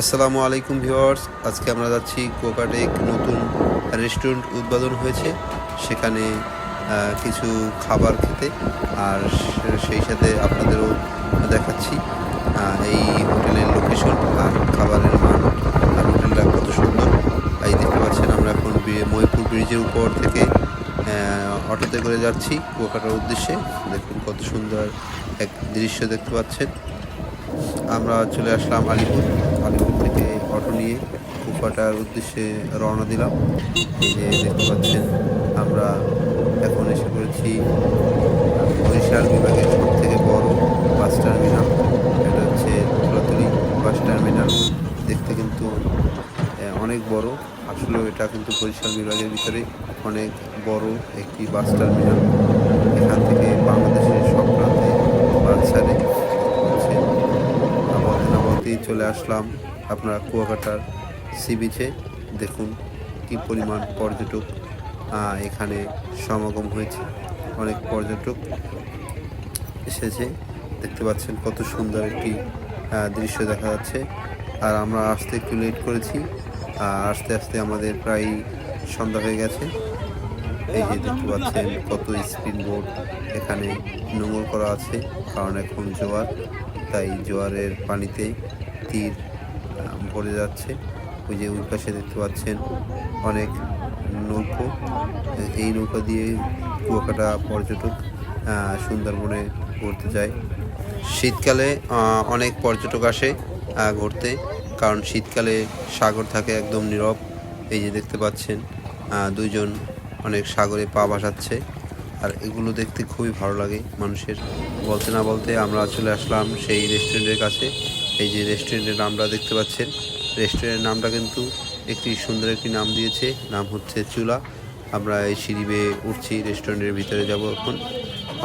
আসসালামু আলাইকুম ভিউয়ার্স, আজকে আমরা যাচ্ছি কোকাটে নতুন রেস্টুরেন্ট উদ্বোধন হয়েছে। সেখানে কিছু খাবার খেতে, আর সেই সাথে আপনাদেরও দেখাচ্ছি এই হোটেলের লোকেশন আর খাবারের মান। আর হোটেলটা কত সুন্দর। এই দেখতে পাচ্ছেন আমরা এখন মহিপুর ব্রিজের উপর থেকে অটোতে করে যাচ্ছি। কুয়াকাটার উদ্দেশ্যে। দেখুন কত সুন্দর এক দৃশ্য দেখতে পাচ্ছেন। আমরা চলে আসলাম আলিপুর। আলিপুর থেকে অটো নিয়ে কুফাটার উদ্দেশ্যে রওনা দিলাম। যে দেখতে পাচ্ছেন, আমরা এখন এসে পড়েছি বরিশাল বিভাগের সব থেকে বড় বাস টার্মিনাল। এটা হচ্ছে তুলাতুলি বাস টার্মিনাল। দেখতে কিন্তু অনেক বড়। আসলেও এটা কিন্তু বরিশাল বিভাগের ভিতরে অনেক বড় একটি বাস টার্মিনাল এখান থেকে বাংলাদেশের সব প্রান্তে বাস ছাড়ে হচ্ছে বলতে না বলতেই চলে আসলাম আপনার কুয়াকাটার সি বিচে দেখুন কি পরিমাণ পর্যটক এখানে সমাগম হয়েছে। অনেক পর্যটক এসেছে। দেখতে পাচ্ছেন কত সুন্দর একটি দৃশ্য দেখা যাচ্ছে। আর আমরা আসতে একটু লেট করেছি। আস্তে আস্তে আমাদের প্রায় সন্ধ্যা হয়ে গেছে। এই যে দেখতে পাচ্ছেন কত স্পিন বোর্ড এখানে নোংর করা আছে। কারণ এখন জোয়ার, তাই জোয়ারের পানিতে তীর ভরে যাচ্ছে। ওই যে ওই পাশে দেখতে পাচ্ছেন অনেক নৌকো। এই নৌকা দিয়ে কুয়াকাটা পর্যটক সুন্দরবনে ঘুরতে যায়। শীতকালে অনেক পর্যটক আসে ঘুরতে। কারণ শীতকালে সাগর থাকে একদম নীরব। এই যে দেখতে পাচ্ছেন দুইজন অনেক সাগরে পা ভাসাচ্ছে। আর এগুলো দেখতে খুবই ভালো লাগে মানুষের। বলতে না বলতে আমরা চলে আসলাম সেই রেস্টুরেন্টের কাছে। এই যে রেস্টুরেন্টের নামটা দেখতে পাচ্ছেন। রেস্টুরেন্টের নামটা কিন্তু একটি সুন্দর একটি নাম দিয়েছে। নাম হচ্ছে চুলা। আমরা এই সিঁড়ি বেয়ে উঠছি রেস্টুরেন্টের ভিতরে যাব এখন।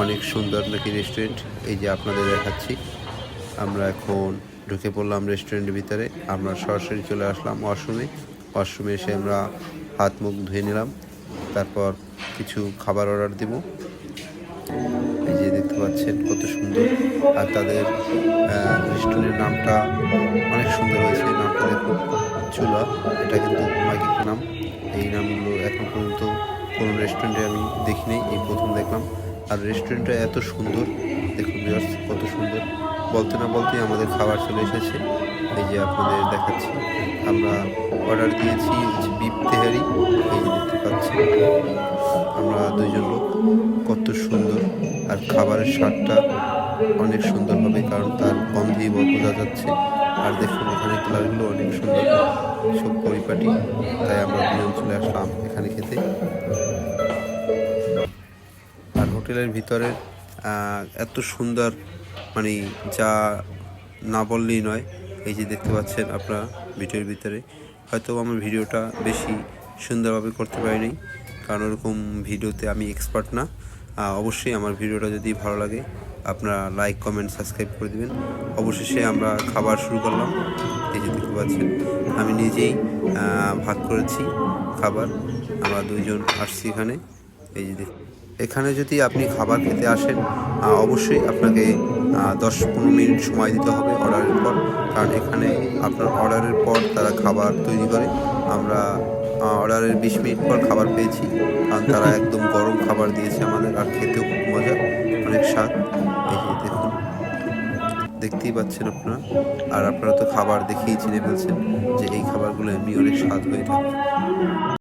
অনেক সুন্দর নাকি রেস্টুরেন্ট এই যে আপনাদের দেখাচ্ছি। আমরা এখন ঢুকে পড়লাম রেস্টুরেন্টের ভিতরে। আমরা সরাসরি চলে আসলাম ওয়াশরুমে ওয়াশরুমে এসে আমরা হাত মুখ ধুয়ে নিলাম। তারপর কিছু খাবার অর্ডার দিব। এই যে পাচ্ছেন কত সুন্দর। আর তাদের রেস্টুরেন্টের নামটা অনেক সুন্দর হয়েছে। নামটা দেখুন চুলা। এটা কিন্তু মাইকিক নাম। এই নামগুলো এখন পর্যন্ত কোনো রেস্টুরেন্টে আমি দেখিনি, এই প্রথম দেখলাম। আর রেস্টুরেন্টটা এত সুন্দর। দেখুন ভিউয়ার্স কত সুন্দর। বলতে না বলতেই আমাদের খাবার চলে এসেছে। এই যে আপনাদের দেখাচ্ছি। আমরা অর্ডার দিয়েছি বিপ তেহারি। এই দেখতে পাচ্ছি আমরা দুইজন লোক, কত সুন্দর। আর খাবারের স্বাদটা অনেক সুন্দর হবে, কারণ তার গন্ধেই বোঝা যাচ্ছে। আর দেখুন, এখানে কালারগুলো অনেক সুন্দর। সব পরিপাটি। তাই আমরা দুজন চলে আসলাম এখানে খেতে। আর হোটেলের ভিতরে এত সুন্দর মানে যা না বললেই নয়। এই যে দেখতে পাচ্ছেন আপনারা ভিডিওর ভিতরে। হয়তো আমার ভিডিওটা বেশি সুন্দরভাবে করতে পারিনি। কারণ ওরকম ভিডিওতে আমি এক্সপার্ট না। অবশ্যই আমার ভিডিওটা যদি ভালো লাগে, আপনারা লাইক কমেন্ট সাবস্ক্রাইব করে দিবেন। অবশেষে আমরা খাবার শুরু করলাম। এই যে দেখতে পাচ্ছেন, আমি নিজেই ভাগ করেছি, খাবার। আমরা দুইজন আসছি এখানে। এই যে এখানে যদি আপনি খাবার খেতে আসেন অবশ্যই আপনাকে দশ পনেরো মিনিট সময় দিতে হবে অর্ডারের পর। কারণ এখানে আপনার অর্ডারের পর তারা খাবার তৈরি করে। আমরা অর্ডারের বিশ মিনিট পর খাবার পেয়েছি। কারণ তারা একদম গরম খাবার দিয়েছে আমাদের, আর খেতেও খুব মজা, অনেক স্বাদ। দেখুন, দেখতেই পাচ্ছেন আপনারা। আর আপনারা তো খাবার দেখেই চিনে ফেলছেন যে এই খাবারগুলো এমনি অনেক স্বাদ হয়ে থাকে।